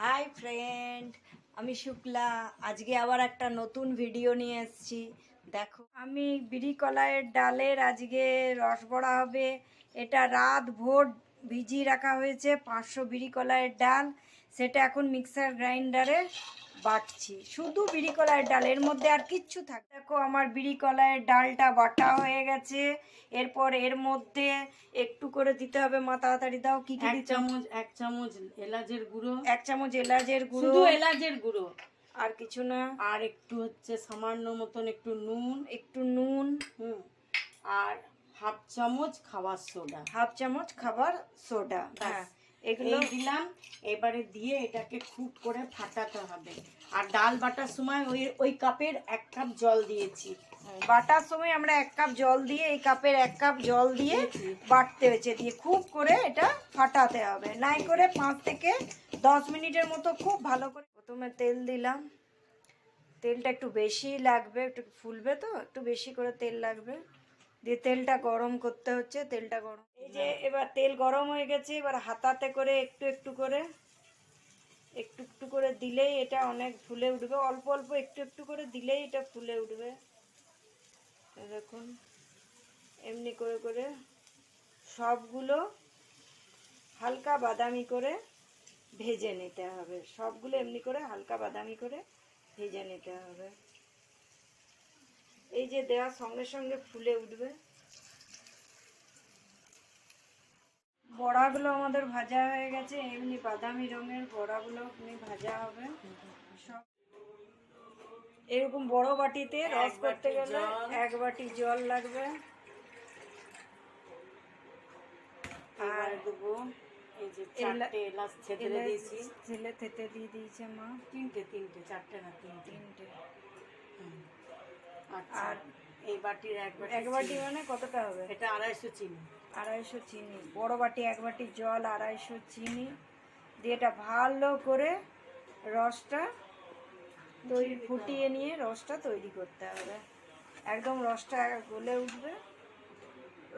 Hi friend আমি শুক্লা। আজকে আবার একটা নতুন ভিডিও নিয়ে এসেছি। দেখো, আমি বিড়ি কলাইয়ের ডালের আজকে রস বড়া হবে। এটা রাত ভোর ভিজিয়ে রাখা হয়েছে পাঁচশো বিড়ি কলাইয়ের ডাল। সেটা এখন মিক্সার গ্রাইন্ডারে বাটছি। শুধু বিড়ি কলাইয়ের ডাল এর মধ্যে আর কিচ্ছু থাকে দেখো আমার বিড়ি কলাইয়ের ডালটা বাটা হয়ে গেছে। এরপর এর মধ্যে একটু করে দিতে হবে মা তাড়াতাড়ি দাও কি কি এক চামচ এক চামচ এলাচের গুঁড়ো। এক চামচ এলাচের গুঁড়ো। শুধু এলাচের গুঁড়ো। আর কিছু না। আর একটু হচ্ছে সামান্য মতন একটু নুন। একটু নুন। হুম। আর হাফ চামচ খাবার সোডা। হাফ চামচ খাবার সোডা। হ্যাঁ। এগুলো দিলাম এবারে দিয়ে এটাকে খুব করে ফাটাতে হবে। আর ডাল বাটার সময় ওই ওই কাপের এক কাপ জল দিয়েছি। বাটার সময় আমরা এক কাপ জল দিয়ে এই কাপের এক কাপ জল দিয়ে বাটতে হয়েছে দিয়ে খুব করে এটা ফাটাতে হবে। নাই করে পাঁচ থেকে দশ মিনিটের মতো খুব ভালো করে প্রথমে তেল দিলাম। তেলটা একটু বেশি লাগবে একটু ফুলবে তো একটু বেশি করে তেল লাগবে। দিয়ে তেলটা গরম করতে হচ্ছে তেলটা গরম এই যে এবার তেল গরম হয়ে গেছে এবার হাতাতে করে একটু একটু করে একটু একটু করে দিলেই এটা অনেক ফুলে উঠবে। অল্প অল্প একটু একটু করে দিলেই এটা ফুলে উঠবে। দেখুন এমনি করে করে সবগুলো হালকা বাদামি করে ভেজে নিতে হবে। সবগুলো এমনি করে হালকা বাদামি করে ভেজে নিতে হবে। এই যে দেওয়ার সঙ্গে সঙ্গে ফুলে উঠবে। বড়াগুলো আমাদের ভাজা হয়ে গেছে এমনি বাদামি রঙের বড়াগুলো এমনি ভাজা হবে। সব এরকম বড় বাটিতে রস করতে গেলে এক বাটি জল লাগবে। আর দেবো। এই যে চারটে এলাচ ছেদরে দিয়েছি। ছেলে থেতে দিয়ে দিয়েছে মা। তিনটে তিনটে চারটে না তিনটে। তিনটে। আর এই বাটির এক বাটি এক বাটি মানে কতটা হবে? এটা আড়াইশো চিনি। আড়াইশো চিনি। বড় বাটি এক বাটি জল আড়াইশো চিনি দিয়ে এটা ভালো করে রসটা তৈরি ফুটিয়ে নিয়ে রসটা তৈরি করতে হবে। একদম রসটা গলে উঠবে।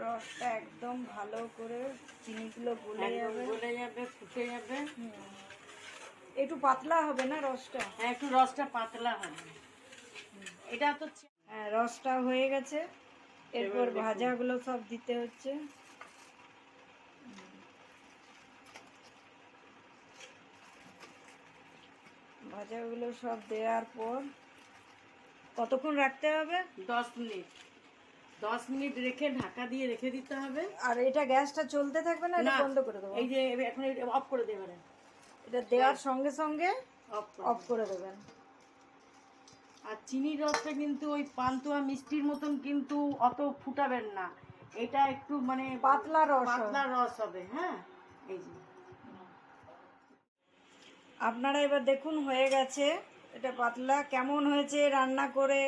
রসটা একদম ভালো করে চিনিগুলো গলে যাবে। গলে যাবে ফুটে যাবে। একটু পাতলা হবে না রসটা? হ্যাঁ একটু রসটা পাতলা হবে। এটা তো রসটা হয়ে গেছে। এরপর ভাজাগুলো সব দিতে হচ্ছে। ভাজাগুলো সব দেওয়ার পর কতক্ষণ রাখতে হবে? দশ মিনিট। দশ মিনিট রেখে ঢাকা দিয়ে রেখে দিতে হবে। আর এটা গ্যাসটা চলতে থাকবে না এটা বন্ধ করে দেবো। এই যে এখন অফ করে দেবে এটা দেওয়ার সঙ্গে সঙ্গে অফ করে দেবেন। আর চিনির রসটা কিন্তু ওই পান্তুয়া মিষ্টির মতন কিন্তু অত ফুটাবেন না। এটা একটু মানে পাতলা রস। পাতলা রস হবে হ্যাঁ? এই যে। আপনারা এবার দেখুন হয়ে গেছে। এটা পাতলা। কেমন হয়েছে রান্না করে?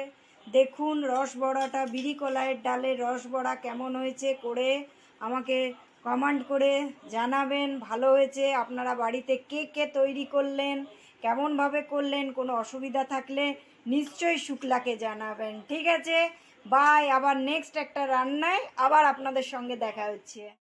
দেখুন রস বড়াটা বিড়ি কলাইয়ের ডালের রস বড়া কেমন হয়েছে করে আমাকে কমেন্ট করে জানাবেন। ভালো হয়েছে? আপনারা বাড়িতে কে কে তৈরি করলেন? কেমনভাবে করলেন? কোনো অসুবিধা থাকলে নিশ্চয়ই শুক্লাকে জানাবেন। ঠিক আছে? বাই, আবার নেক্সট একটা রান্নায় আবার আপনাদের সঙ্গে দেখা হচ্ছে।